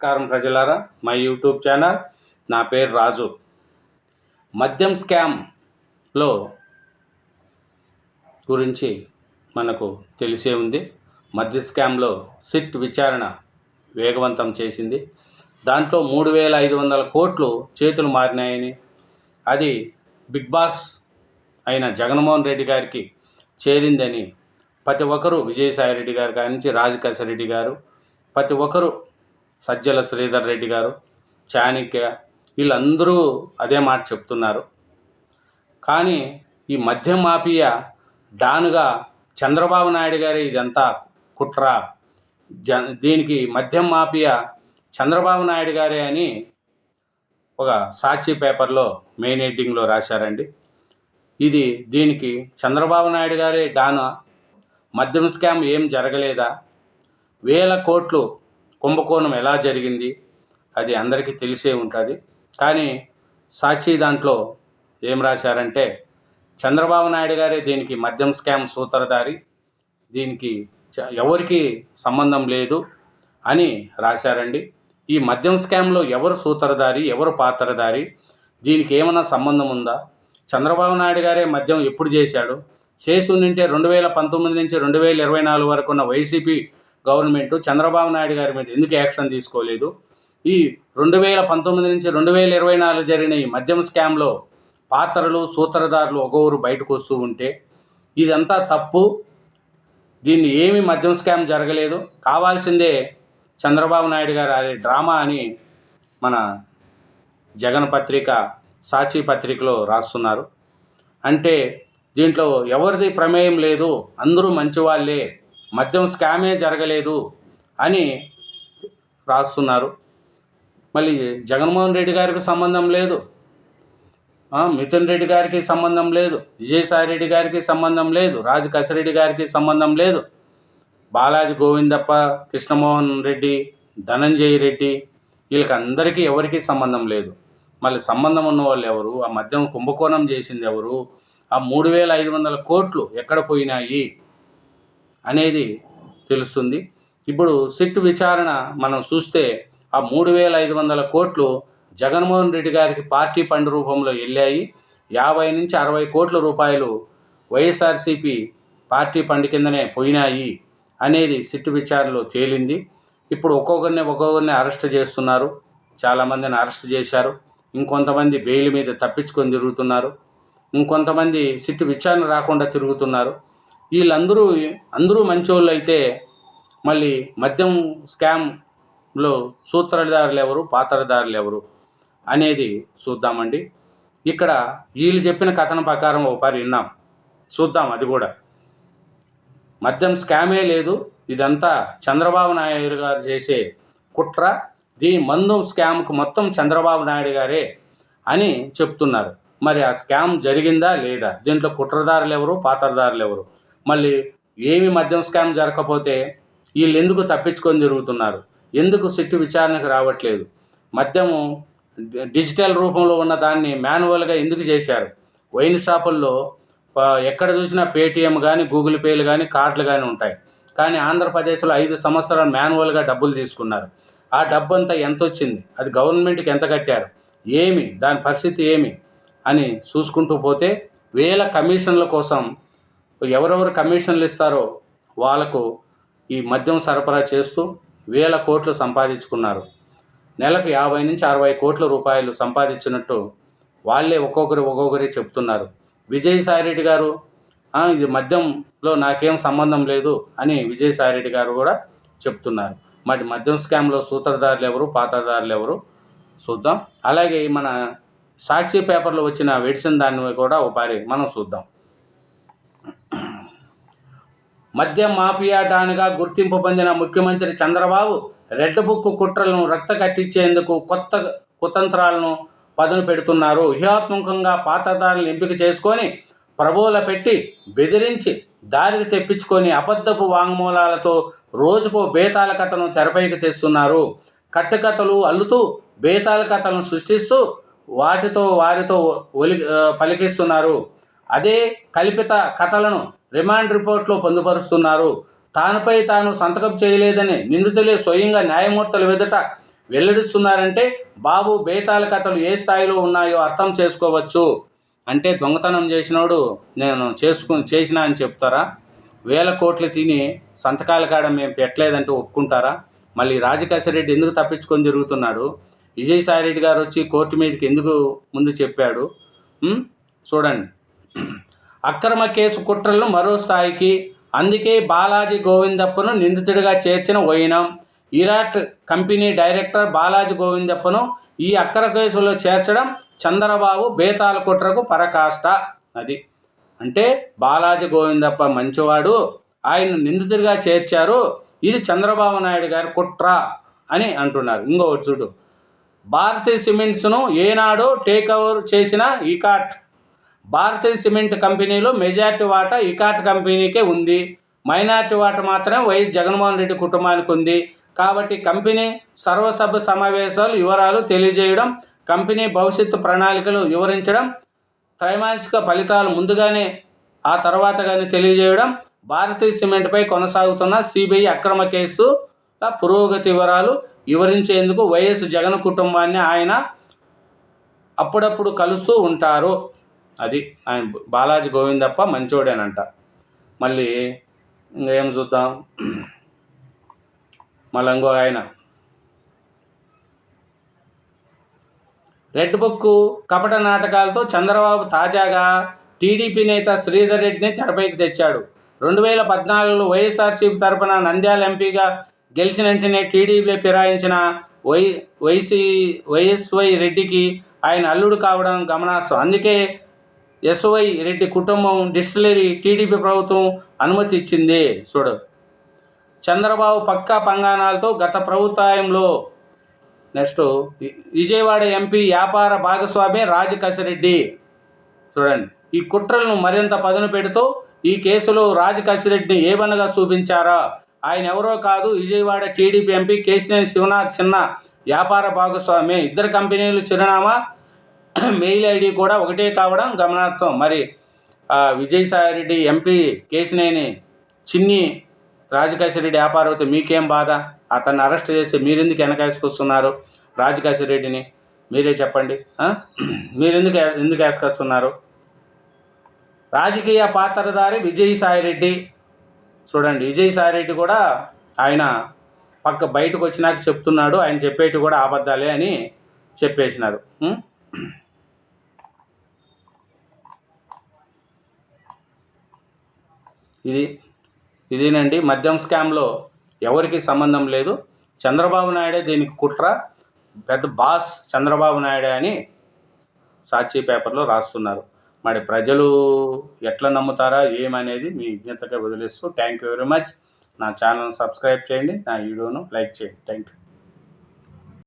నమస్కారం ప్రజలారా. మా యూట్యూబ్ ఛానల్ నా పేరు రాజు. మద్యం స్కామ్లో గురించి మనకు తెలిసే ఉంది. మద్య స్కామ్లో సిట్ విచారణ వేగవంతం చేసింది. దాంట్లో మూడు వేల ఐదు వందల కోట్లు చేతులు మారినాయని అది బిగ్ బాస్ అయిన జగన్మోహన్ రెడ్డి గారికి చేరిందని ప్రతి ఒక్కరూ విజయసాయి రెడ్డి గారు కానించి రాజకేశ్వర రెడ్డి గారు ప్రతి ఒక్కరూ సజ్జల శ్రీధర్ రెడ్డి గారు చాణిక్య వీళ్ళందరూ అదే మాట చెప్తున్నారు. కానీ ఈ మద్య మాఫియా డానుగా చంద్రబాబు నాయుడు గారి ఇదంతా కుట్ర. జ దీనికి మద్యం మాఫియా చంద్రబాబు నాయుడు గారే అని ఒక సాక్షి పేపర్లో మెయిన్ ఎడ్డింగ్లో రాశారండి. ఇది దీనికి చంద్రబాబు నాయుడు గారే డాను మద్యం స్కామ్ ఏం జరగలేదా? వేల కోట్లు కుంభకోణం ఎలా జరిగింది? అది అందరికీ తెలిసే ఉంటుంది. కానీ సాక్షి దాంట్లో ఏం రాశారంటే చంద్రబాబు నాయుడు గారే దీనికి మద్యం స్కామ్ సూత్రధారి దీనికి చ- ఎవరికి సంబంధం లేదు అని రాశారండి. ఈ మద్యం స్కామ్లో ఎవరు సూత్రధారి ఎవరు పాత్రధారి దీనికి ఏమైనా సంబంధం ఉందా? చంద్రబాబు నాయుడు గారే మద్యం ఎప్పుడు చేశాడు? చేసి ఉండింటే రెండు వేల పంతొమ్మిది నుంచి రెండు వేల ఇరవై నాలుగు వరకు ఉన్న వైసీపీ గవర్నమెంట్ చంద్రబాబు నాయుడు గారి మీద ఎందుకు యాక్షన్ తీసుకోలేదు? ఈ రెండు వేల పంతొమ్మిది నుంచి రెండు వేల ఇరవై నాలుగు జరిగిన ఈ మద్యం స్కామ్లో పాత్రలు సూత్రధారులు ఒక్కొక్కరు బయటకు వస్తూ ఉంటే ఇదంతా తప్పు. దీన్ని ఏమి మద్యం స్కామ్ జరగలేదు. కావాల్సిందే చంద్రబాబు నాయుడు గారు అది డ్రామా అని మన జగన్ పత్రిక సాక్షి పత్రికలో రాస్తున్నారు. అంటే దీంట్లో ఎవరిది ప్రమేయం లేదు. అందరూ మంచివాళ్ళే మద్యం స్కామే జరగలేదు అని రాస్తున్నారు. మళ్ళీ జగన్మోహన్ రెడ్డి గారికి సంబంధం లేదు. మిథున్ రెడ్డి గారికి సంబంధం లేదు. విజయసాయి రెడ్డి గారికి సంబంధం లేదు. రాజు కసిరెడ్డి గారికి సంబంధం లేదు. బాలాజీ గోవిందప్ప కృష్ణమోహన్ రెడ్డి ధనంజయ రెడ్డి వీళ్ళకి అందరికీ ఎవరికీ సంబంధం లేదు. మళ్ళీ సంబంధం ఉన్న వాళ్ళు ఎవరు? ఆ మద్యం కుంభకోణం చేసింది ఎవరు? ఆ మూడు వేల ఐదు వందల కోట్లు ఎక్కడ పోయినాయి? అనేది తెలుస్తుంది. ఇప్పుడు సిట్ విచారణ మనం చూస్తే ఆ మూడు వేల ఐదు వందల కోట్లు జగన్మోహన్ రెడ్డి గారికి పార్టీ ఫండ్ రూపంలో వెళ్ళాయి. యాభై నుంచి అరవై కోట్ల రూపాయలు వైఎస్ఆర్సీపీ పార్టీ ఫండ్ కిందనే పోయినాయి అనేది సిట్ విచారణలో తేలింది. ఇప్పుడు ఒక్కొక్కరిని ఒక్కొక్కరిని అరెస్ట్ చేస్తున్నారు. చాలామందిని అరెస్ట్ చేశారు. ఇంకొంతమంది బెయిల్ మీద తప్పించుకొని తిరుగుతున్నారు. ఇంకొంతమంది సిట్ విచారణ రాకుండా తిరుగుతున్నారు. వీళ్ళందరూ అందరూ మంచోళ్ళు అయితే మళ్ళీ మద్యం స్కామ్లో సూత్రధారులు ఎవరు పాత్రధారులు ఎవరు అనేది చూద్దామండి. ఇక్కడ వీళ్ళు చెప్పిన కథనం ప్రకారం ఒకసారి విన్నాం. చూద్దాం అది కూడా. మద్యం స్కామే లేదు ఇదంతా చంద్రబాబు నాయుడు గారు చేసే కుట్ర దీని మందు స్కామ్కు మొత్తం చంద్రబాబు నాయుడు గారే అని చెప్తున్నారు. మరి ఆ స్కామ్ జరిగిందా లేదా? దీంట్లో కుట్రదారులు ఎవరు పాత్రదారులు ఎవరు? మళ్ళీ ఏమి మద్యం స్కామ్ జరగకపోతే వీళ్ళు ఎందుకు తప్పించుకొని తిరుగుతున్నారు? ఎందుకు సిట్టు విచారణకు రావట్లేదు? మద్యము డిజిటల్ రూపంలో ఉన్న దాన్ని మాన్యువల్గా ఎందుకు చేశారు? వైన్ షాపుల్లో ఎక్కడ చూసినా పేటీఎం కానీ గూగుల్ పేలు కానీ కార్డులు కానీ ఉంటాయి. కానీ ఆంధ్రప్రదేశ్లో ఐదు సంవత్సరాలు మాన్యువల్గా డబ్బులు తీసుకున్నారు. ఆ డబ్బు అంతా ఎంత వచ్చింది అది గవర్నమెంట్కి ఎంత కట్టారు? ఏమి? దాని పరిస్థితి ఏమి? అని చూసుకుంటూ పోతే వేల కమిషన్ల కోసం ఎవరెవరు కమిషన్లు ఇస్తారో వాళ్ళకు ఈ మద్యం సరఫరా చేస్తూ వేల కోట్లు సంపాదించుకున్నారు. నెలకు యాభై నుంచి అరవై కోట్ల రూపాయలు సంపాదించినట్టు వాళ్ళే ఒక్కొక్కరు ఒక్కొక్కరి చెప్తున్నారు విజయసాయిరెడ్డి గారు ఇది మద్యంలో నాకేం సంబంధం లేదు అని విజయసాయిరెడ్డి గారు కూడా చెప్తున్నారు. మరి మద్యం స్కామ్లో సూత్రధారులు ఎవరు పాత్రధారులు ఎవరు చూద్దాం. అలాగే మన సాక్షి పేపర్లో వచ్చిన వెడిసిన దాన్ని కూడా ఒకసారి మనం చూద్దాం. మద్యం మాఫియాటానగా గుర్తింపు పొందిన ముఖ్యమంత్రి చంద్రబాబు రెడ్ బుక్ కుట్రలను రక్త కట్టించేందుకు కొత్త కుతంత్రాలను పదును పెడుతున్నారు. వ్యూహాత్మకంగా పాత్రదారులను ఎంపిక చేసుకొని ప్రభువుల పెట్టి బెదిరించి దారికి తెప్పించుకొని అబద్ధపు వాంగ్మూలాలతో రోజుకో బేతాల కథను తెరపైకి తెస్తున్నారు. కట్టుకథలు అల్లుతూ బేతాల కథలను సృష్టిస్తూ వాటితో వారితో ఒలి పలికిస్తున్నారు. అదే కల్పిత కథలను రిమాండ్ రిపోర్ట్లో పొందుపరుస్తున్నారు. తానుపై తాను సంతకం చేయలేదని నిందితులే స్వయంగా న్యాయమూర్తుల వెదుట వెల్లడిస్తున్నారంటే బాబు బేతాల కథలు ఏ స్థాయిలో ఉన్నాయో అర్థం చేసుకోవచ్చు. అంటే దొంగతనం చేసినోడు నేను చేసుకుని చేసినా అని చెప్తారా? వేల కోట్లు తిని సంతకాల కాడ మేము పెట్టలేదంటే ఒప్పుకుంటారా? మళ్ళీ రాజకేశ్వరరెడ్డి ఎందుకు తప్పించుకొని తిరుగుతున్నాడు? విజయసాయి రెడ్డి గారు వచ్చి కోర్టు మీదకి ఎందుకు ముందు చెప్పాడు? చూడండి. అక్రమ కేసు కుట్రలను మరో స్థాయికి. అందుకే బాలాజీ గోవిందప్పను నిందితుడిగా చేర్చిన వైనం ఇరాట్ కంపెనీ డైరెక్టర్ బాలాజీ గోవిందప్పను ఈ అక్ర కేసులో చేర్చడం చంద్రబాబు బేతాల కుట్రకు పరకాష్ట అది అంటే బాలాజీ గోవిందప్ప మంచివాడు ఆయన నిందితుడిగా చేర్చారు. ఇది చంద్రబాబు నాయుడు గారి కుట్ర అని అంటున్నారు. ఇంకొకటి చూడు. భారతీయ సిమెంట్స్ను ఏనాడు టేక్ ఓవర్ చేసిన ఈకాట్ భారతీయ సిమెంట్ కంపెనీలో మెజార్టీ వాటా ఇకాట్ కంపెనీకే ఉంది. మైనార్టీ వాటా మాత్రమే వైఎస్ జగన్మోహన్ రెడ్డి కుటుంబానికి ఉంది. కాబట్టి కంపెనీ సర్వసభ్య సమావేశాలు వివరాలు తెలియజేయడం కంపెనీ భవిష్యత్తు ప్రణాళికలు వివరించడం త్రైమాసిక ఫలితాలు ముందుగానే ఆ తర్వాత కానీ తెలియజేయడం భారతీయ సిమెంట్పై కొనసాగుతున్న సిబిఐ అక్రమ కేసు పురోగతి వివరాలు వివరించేందుకు వైఎస్ జగన్ కుటుంబాన్ని ఆయన అప్పుడప్పుడు కలుస్తూ ఉంటారు. అది ఆయన బాలాజీ గోవిందప్ప మంచోడేనంట. మళ్ళీ ఇంకేం చూద్దాం? మళ్ళీ ఇంకో ఆయన. రెడ్ బుక్ కపట నాటకాలతో చంద్రబాబు తాజాగా టీడీపీ నేత శ్రీధర్ రెడ్డిని తెరపైకి తెచ్చాడు. రెండు వేల పద్నాలుగులో వైఎస్ఆర్సీపీ తరపున నంద్యాల ఎంపీగా గెలిచిన వెంటనే టీడీపీలో ఫిరాయించిన వై వైసీ వైఎస్వై రెడ్డికి ఆయన అల్లుడు కావడం గమనార్హం. అందుకే ఎస్వై రెడ్డి కుటుంబం డిస్టిలరీ టీడీపీ ప్రభుత్వం అనుమతి ఇచ్చింది. చూడు. చంద్రబాబు పక్కా పంగాణాలతో గత ప్రభుత్వంలో నెక్స్ట్ విజయవాడ ఎంపీ వ్యాపార భాగస్వామి రాజకసిరెడ్డి చూడండి. ఈ కుట్రలను మరింత పదును పెడుతూ ఈ కేసులో రాజకసిరెడ్డిని ఏమనగా చూపించారా? ఆయన ఎవరో కాదు విజయవాడ టీడీపీ ఎంపీ కేశినేని శివనాథ్ చిన్న వ్యాపార భాగస్వామి. ఇద్దరు కంపెనీలు చిరునామా మెయిల్ ఐడి కూడా ఒకటే కావడం గమనార్థం మరి విజయసాయి విజయసాయిరెడ్డి ఎంపీ కేశినేని చిన్ని రాజకేశ్వరరెడ్డి వ్యాపారవతి మీకేం బాధ? అతన్ని అరెస్ట్ చేసి మీరెందుకు వెనకేసుకొస్తున్నారు రాజకేశ్వరరెడ్డిని మీరే చెప్పండి. మీరెందుకు ఎందుకు వేసుకొస్తున్నారు? రాజకీయ పాత్రధారి విజయసాయిరెడ్డి చూడండి విజయసాయిరెడ్డి కూడా ఆయన పక్క బయటకు వచ్చినాక చెప్తున్నాడు. ఆయన చెప్పేటి కూడా అబద్ధాలే అని చెప్పేసినారు. ఇది ఇదేనండి మద్యం స్కామ్లో ఎవరికి సంబంధం లేదు. చంద్రబాబు నాయుడే దీనికి కుట్ర. పెద్ద బాస్ చంద్రబాబు నాయుడే అని సాక్షి పేపర్లో రాస్తున్నారు. మరి ప్రజలు ఎట్లా నమ్ముతారా ఏమనేది మీ విజ్ఞతగా వదిలేస్తూ థ్యాంక్ యూ వెరీ మచ్. నా ఛానల్ సబ్స్క్రైబ్ చేయండి నా వీడియోను లైక్ చేయండి. Thank you.